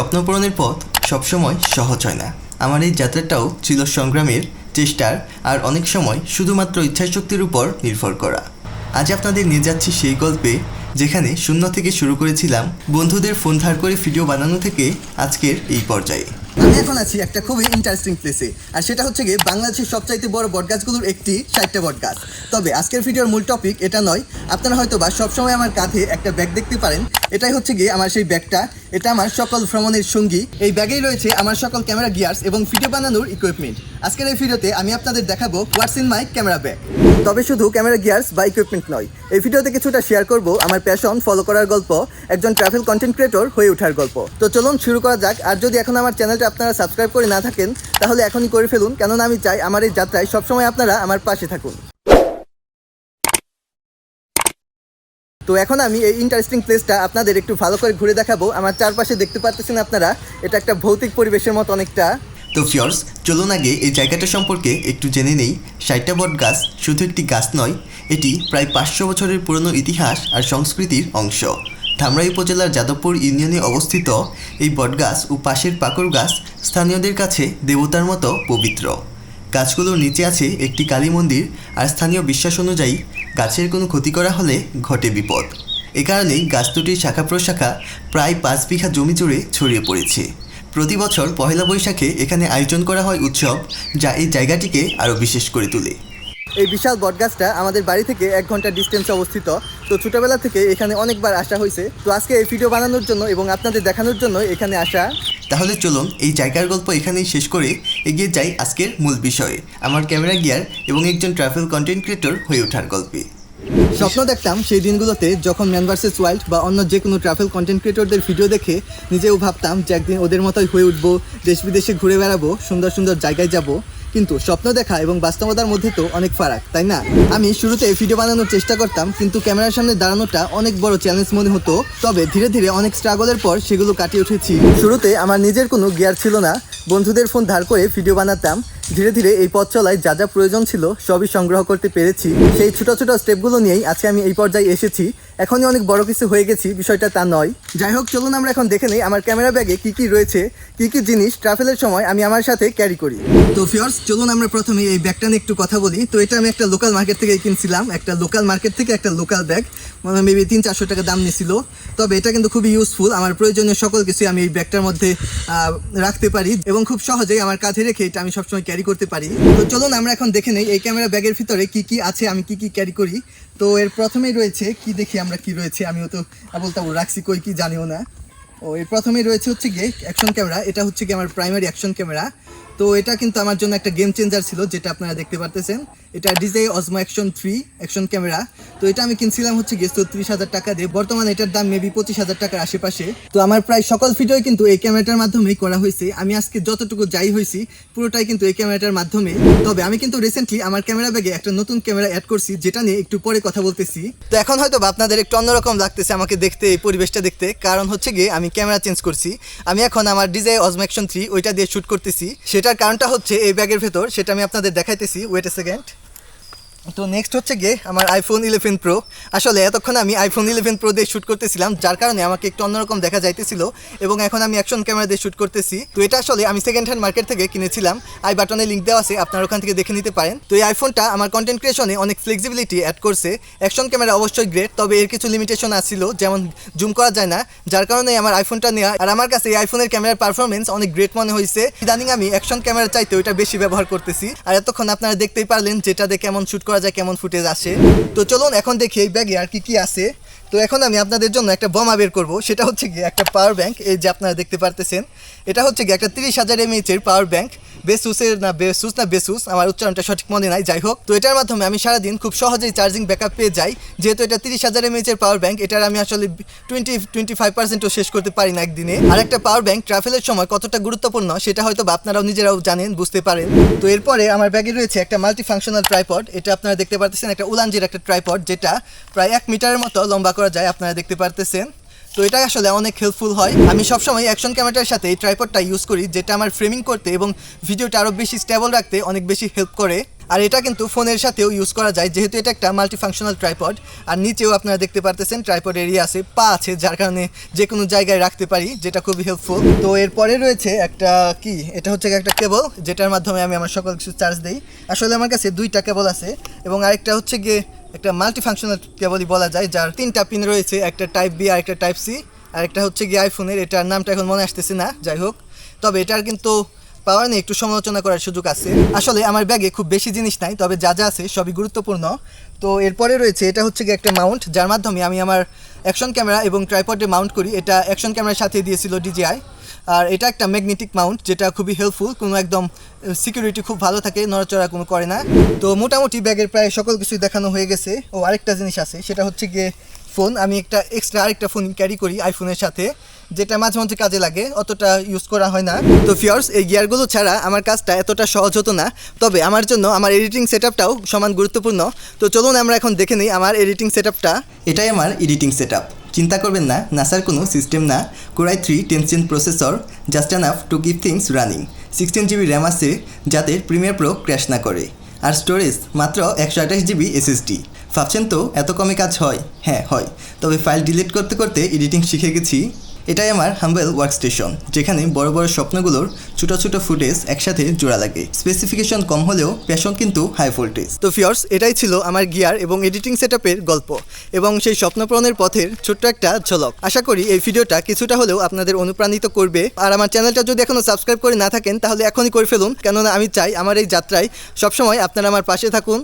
স্বপ্ন পূরণের পথ সবসময় সহজ হয় না। আমার এই যাত্রাটাও ছিল সংগ্রামের চেষ্টার আর অনেক সময় শুধুমাত্র ইচ্ছাশক্তির উপর নির্ভর করা। আজ আপনাদের নিয়ে যাচ্ছি সেই গল্পে যেখানে শূন্য থেকে শুরু করেছিলাম বন্ধুদের ফোন ধার করে ভিডিও বানানো থেকে আজকের এই পর্যায়ে। আমি এখন আছি একটা খুবই ইন্টারেস্টিং প্লেসে আর সেটা হচ্ছে গিয়ে বাংলাদেশের সবচাইতে বড় বটগাছগুলোর একটি ষাটটা বটগাছ। তবে আজকের ভিডিওর মূল টপিক এটা নয়, আপনারা হয়তো বা সবসময় আমার কাঁধে একটা ব্যাগ দেখতে পারেন এটাই হচ্ছে গিয়ে আমার সেই ব্যাগটা। এটা আমার সকল ভ্রমণের সঙ্গী। এই ব্যাগেই রয়েছে আমার সকল ক্যামেরা গিয়ার্স এবং ভিডিও বানানোর ইকুইপমেন্ট আজকের এই ভিডিওতে আমি আপনাদের দেখাবো what's in my camera bag তবে শুধু ক্যামেরা গিয়ার্স বা ইকুইপমেন্ট নয়, এই ভিডিওতে কিছুটা শেয়ার করব আমার প্যাশন ফলো করার গল্প, একজন ট্রাভেল কন্টেন্ট ক্রিয়েটর হয়ে ওঠার গল্প। তো চলুন শুরু করা যাক, আর যদি এখন আমার চ্যানেলটা আপনারা সাবস্ক্রাইব করে না থাকেন, তাহলে এখনই করে ফেলুন, কেননা আমি চাই আমার এই যাত্রায় সবসময় আপনারা আমার পাশে থাকুন। তো এখন আমি এই ইন্টারেস্টিং প্লেসটা আপনাদের একটু ভালো করে ঘুরে দেখাবো। আমার চারপাশে দেখতে পাচ্ছেন আপনারা, এটা একটা ভৌতিক পরিবেশের মতো অনেকটা। তো ফিয়র্স চলুন আগে এই জায়গাটা সম্পর্কে একটু জেনে নেই। ষাটটা বট গাছ শুধু একটি গাছ নয়, এটি প্রায় পাঁচশো বছরের পুরনো ইতিহাস আর সংস্কৃতির অংশ। ধামরাই উপজেলার যাদবপুর ইউনিয়নে অবস্থিত এই বটগাছ ও পাশের পাকর গাছ স্থানীয়দের কাছে দেবতার মতো পবিত্র। গাছগুলোর নিচে আছে একটি কালী মন্দির আর স্থানীয় বিশ্বাস অনুযায়ী গাছের কোনো ক্ষতি করা হলে ঘটে বিপদ। এ কারণেই গাছ দুটির শাখা প্রশাখা প্রায় পাঁচ বিঘা জমি জুড়ে ছড়িয়ে পড়েছে। প্রতি বছর পহেলা বৈশাখে এখানে আয়োজন করা হয় উৎসব, যা এই জায়গাটিকে আরও বিশেষ করে তোলে। এই বিশাল বটগাছটা আমাদের বাড়ি থেকে এক ঘণ্টা ডিস্টেন্সে অবস্থিত। তো ছোটবেলা থেকে এখানে অনেকবার আসা হয়েছে। তো আজকে এই ভিডিও বানানোর জন্য এবং আপনাদের দেখানোর জন্য এখানে আসা তাহলে চলুন এই জায়গার গল্প এখানেই শেষ করে এগিয়ে যাই আজকের মূল বিষয়ে। আমার ক্যামেরা গিয়ার এবং একজন ট্রাভেল কন্টেন্ট ক্রিয়েটর হয়ে ওঠার গল্পে। স্বপ্ন দেখতাম সেই দিনগুলোতে যখন ম্যান ভার্সেস ওয়াইল্ড বা অন্য যে কোনো ট্রাভেল কন্টেন্ট ক্রিয়েটরদের ভিডিও দেখে নিজেও ভাবতাম যে একদিন ওদের মতোই হয়ে উঠবো দেশ বিদেশে ঘুরে বেড়াবো সুন্দর সুন্দর জায়গায় যাব। কিন্তু স্বপ্ন দেখা এবং বাস্তবতার মধ্যে তো অনেক ফারাক, তাই না? আমি শুরুতে ভিডিও বানানোর চেষ্টা করতাম, কিন্তু ক্যামেরার সামনে দাঁড়ানোটা অনেক বড় চ্যালেঞ্জ মনে হতো। তবে ধীরে ধীরে অনেক স্ট্রাগলের পর সেগুলো কাটিয়ে উঠেছি। শুরুতে আমার নিজের কোনো গিয়ার ছিল না। বন্ধুদের ফোন ধার করে ভিডিও বানাতাম। ধীরে ধীরে এই পথ চলায় যা যা প্রয়োজন ছিল সবই সংগ্রহ করতে পেরেছি। সেই ছোট ছোট স্টেপগুলো নিয়েই আজকে আমি এই পর্যায়ে এসেছি। এখনই অনেক বড় কিছু হয়ে গেছি, বিষয়টা তা নয়। যাই হোক, চলুন আমরা এখন দেখে নেই আমার ক্যামেরা ব্যাগে কি কি রয়েছে, কি কি জিনিস ট্রাভেলের সময় আমি আমার সাথে ক্যারি করি। তো ফিয়ার্স চলুন আমরা প্রথমে এই ব্যাগটা নিয়ে একটু কথা বলি। তো এটা আমি একটা লোকাল মার্কেট থেকে কিনছিলাম, একটা লোকাল মার্কেট থেকে একটা লোকাল ব্যাগ মানে মেবি তিন চারশো টাকা দাম নিয়েছিল। তবে এটা কিন্তু খুবই ইউজফুল আমার প্রয়োজনীয় সকল কিছু আমি এই ব্যাগটার মধ্যে রাখতে পারি এবং খুব সহজেই আমার কাঁধে রেখে এটা আমি সবসময় ক্যারি করতে পারি। তো চলুন আমরা এখন দেখে নেই এই ক্যামেরা ব্যাগের ভিতরে কি কি আছে, আমি কি কি ক্যারি করি। তো এর প্রথমেই রয়েছে, কি দেখি আমরা কি রয়েছে, আমিও তো বলতাম রাখছি, কই কি জানিও না। ও, এর প্রথমেই রয়েছে হচ্ছে গিয়ে অ্যাকশন ক্যামেরা এটা হচ্ছে কি আমার প্রাইমারি অ্যাকশন ক্যামেরা তো এটা কিন্তু আমার জন্য একটা গেম চেঞ্জার ছিল, যেটা আপনারা দেখতে পারতেছেন। এটা DJI Osmo Action three action camera তো এটা আমি কিনছিলাম হচ্ছে গিয়ে চৌত্রিশ হাজার টাকা দিয়ে। বর্তমানে এটার দাম মেবি পঁচিশ হাজার টাকার আশেপাশে। তো আমার প্রায় সকল ভিডিও কিন্তু এই ক্যামেরাটার মাধ্যমেই করা হয়েছে। আমি আজকে যতটুকু যাই হয়েছি, পুরোটাই কিন্তু এই ক্যামেরাটার মাধ্যমে। তবে আমি কিন্তু রিসেন্টলি আমার ক্যামেরা ব্যাগে একটা নতুন ক্যামেরা অ্যাড করছি, যেটা নিয়ে একটু পরে কথা বলতেছি। তো এখন হয়তো আপনাদের একটু অন্যরকম লাগতেছে আমাকে দেখতে, এই পরিবেশটা দেখতে। কারণ হচ্ছে গিয়ে আমি ক্যামেরা চেঞ্জ করছি। আমি এখন আমার ডিজে অজমো অ্যাকশন থ্রি ওইটা দিয়ে শ্যুট করতেছি। কারণটা হচ্ছে এই ব্যাগের ভেতর সেটা আমি আপনাদের দেখাইতেছি। ওয়েট এ সেকেন্ড তো নেক্সট হচ্ছে গিয়ে আমার আইফোন ইলেভেন প্রো আসলে এতক্ষণ আমি আইফোন ইলেভেন প্রো দিয়ে শ্যুট করতেছিলাম, যার কারণে আমাকে একটু অন্যরকম দেখা যাইতেছিল এবং এখন আমি অ্যাকশন ক্যামেরা দিয়ে শ্যুট করতেছি। তো এটা আসলে আমি সেকেন্ড হ্যান্ড মার্কেট থেকে কিনেছিলাম। আই বাটনে লিঙ্ক দেওয়া আছে, আপনারা ওখান থেকে দেখে নিতে পারেন। তো এই আইফোনটা আমার কন্টেন্ট ক্রিয়েশনে অনেক ফ্লেক্সিবিলিটি অ্যাড করছে। অ্যাকশন ক্যামেরা অবশ্যই গ্রেট তবে এর কিছু লিমিটেশন আসছিল যেমন জুম করা যায় না, যার কারণে আমার আইফোনটা নেওয়া। আর আমার কাছে এই আইফোনের ক্যামেরার পারফরমেন্স অনেক গ্রেট মনে হয়েছে ইদানিং আমি অ্যাকশন ক্যামেরা চাইতে ওইটা বেশি ব্যবহার করতেছি। আর এতক্ষণ আপনারা দেখতেই পারলেন যেটা যেটাতে কেমন শ্যুট করা যায়, কেমন ফুটেজ আসে। তো চলুন এখন দেখি এই ব্যাগে আর কি কি আছে। তো এখন আমি আপনাদের জন্য একটা বোমা বের করব। সেটা হচ্ছে গিয়ে একটা পাওয়ার ব্যাংক এই যে আপনারা দেখতে পারতেছেন। এটা হচ্ছে গিয়ে একটা তিরিশ হাজার এমএইচ এর পাওয়ার ব্যাংক বেসুসের না, বেসুস না, বেসুস, আমার উচ্চারণটা সঠিক মনে নাই। যাই হোক, তো এটার মাধ্যমে আমি সারাদিন খুব সহজেই চার্জিং ব্যাকআপ পেয়ে যাই। যেহেতু এটা তিরিশ হাজার এমএইচ এর পাওয়ার ব্যাংক এটার আমি আসলে টোয়েন্টি টোয়েন্টি ফাইভ পার্সেন্টও শেষ করতে পারি না একদিনে। আর একটা পাওয়ার ব্যাংক ট্রাভেলের সময় কতটা গুরুত্বপূর্ণ, সেটা হয়তো বা আপনারাও নিজেরাও জানেন, বুঝতে পারেন। তো এরপরে আমার ব্যাগে রয়েছে একটা মাল্টি ফাংশনাল ট্রাইপড এটা আপনারা দেখতে পারতেছেন, একটা উলানজির একটা ট্রাইপড যেটা প্রায় এক মিটারের মতো লম্বা করা যায়, আপনারা দেখতে পারতেছেন। তো এটা আসলে অনেক হেল্পফুল হয়। আমি সবসময় অ্যাকশন ক্যামেরাটার সাথে এই ট্রাইপডটা ইউজ করি, যেটা আমার ফ্রেমিং করতে এবং ভিডিওটা আরও বেশি স্টেবল রাখতে অনেক বেশি হেল্প করে। আর এটা কিন্তু ফোনের সাথেও ইউজ করা যায়, যেহেতু এটা একটা মাল্টিফাংশনাল ট্রাইপড আর নিচেও আপনারা দেখতে পারতেছেন ট্রাইপড এরিয়া আছে, পা আছে, যার কারণে যে কোনো জায়গায় রাখতে পারি, যেটা খুবই হেল্পফুল তো এরপরে রয়েছে একটা কি? এটা হচ্ছে একটা কেবল যেটার মাধ্যমে আমি আমার সকল কিছু চার্জ দিই। আসলে আমার কাছে দুইটা কেবল আছে এবং আরেকটা হচ্ছে গিয়ে একটা মাল্টিফাংশনাল কেবলই বলা যায়, যার তিনটা পিন রয়েছে, একটা টাইপ বি আর একটা টাইপ সি আর একটা হচ্ছে গিয়ে আইফোনের এটার নামটা এখন মনে আসতেছে না, যাই হোক। তবে এটার কিন্তু পাওয়ার নিয়ে একটু সমালোচনা করার সুযোগ আছে। আসলে আমার ব্যাগে খুব বেশি জিনিস নাই, তবে যা যা আছে সবই গুরুত্বপূর্ণ। তো এরপরে রয়েছে, এটা হচ্ছে গিয়ে একটা মাউন্ট যার মাধ্যমে আমি আমার অ্যাকশন ক্যামেরা এবং ট্রাইপডে মাউন্ট করি। এটা অ্যাকশন ক্যামেরার সাথে দিয়েছিল ডিজিআই আর এটা একটা ম্যাগনেটিক মাউন্ট যেটা খুবই হেল্পফুল কোনো একদম সিকিউরিটি খুব ভালো থাকে, নড়াচড়া কোনো করে না। তো মোটামুটি ব্যাগের প্রায় সকল কিছুই দেখানো হয়ে গেছে। ও আরেকটা জিনিস আছে, সেটা হচ্ছে গিয়ে ফোন আমি একটা এক্সট্রা আরেকটা ফোন ক্যারি করি আইফোনের সাথে, যেটা মাঝে মাঝে কাজে লাগে, অতটা ইউজ করা হয় না। তো ফিয়ার্স এই গিয়ারগুলো ছাড়া আমার কাজটা এতটা সহজ হতো না। তবে আমার জন্য, আমার এডিটিং সেটআপটাও সমান গুরুত্বপূর্ণ। তো চলুন আমরা এখন দেখে নিই, আমার এডিটিং সেটআপটা এটাই আমার এডিটিং সেট চিন্তা করবেন না, নাসার কোনো সিস্টেম না। Core i three tenth gen processor, just enough to keep things running. Sixteen GB RAM আছে, যাতে প্রিমিয়ার প্রো ক্র্যাশ না করে। আর স্টোরেজ, মাত্র একশো আঠাশ জিবি এসএসডি। ভাবছেন তো, এত কমে কাজ হয়? হ্যাঁ হয়। তবে ফাইল ডিলিট করতে করতে এডিটিং শিখে গেছি। এটাই আমার হাম্বেল ওয়ার্ক স্টেশন যেখানে বড় বড় স্বপ্নগুলোর ছোটো ছোটো ফুটেজ একসাথে জোড়া লাগে। স্পেসিফিকেশন কম হলেও প্যাশন কিন্তু হাই ভোল্টেজ তো ফিয়ার্স এটাই ছিল আমার গিয়ার এবং এডিটিং সেটআপের গল্প এবং সেই স্বপ্নপূরণের পথের ছোট্ট একটা ঝলক। আশা করি এই ভিডিওটা কিছুটা হলেও আপনাদের অনুপ্রাণিত করবে। আর আমার চ্যানেলটা যদি এখনও সাবস্ক্রাইব করে না থাকেন, তাহলে এখনই করে ফেলুন। কেননা আমি চাই আমার এই যাত্রায় সবসময় আপনারা আমার পাশে থাকুন।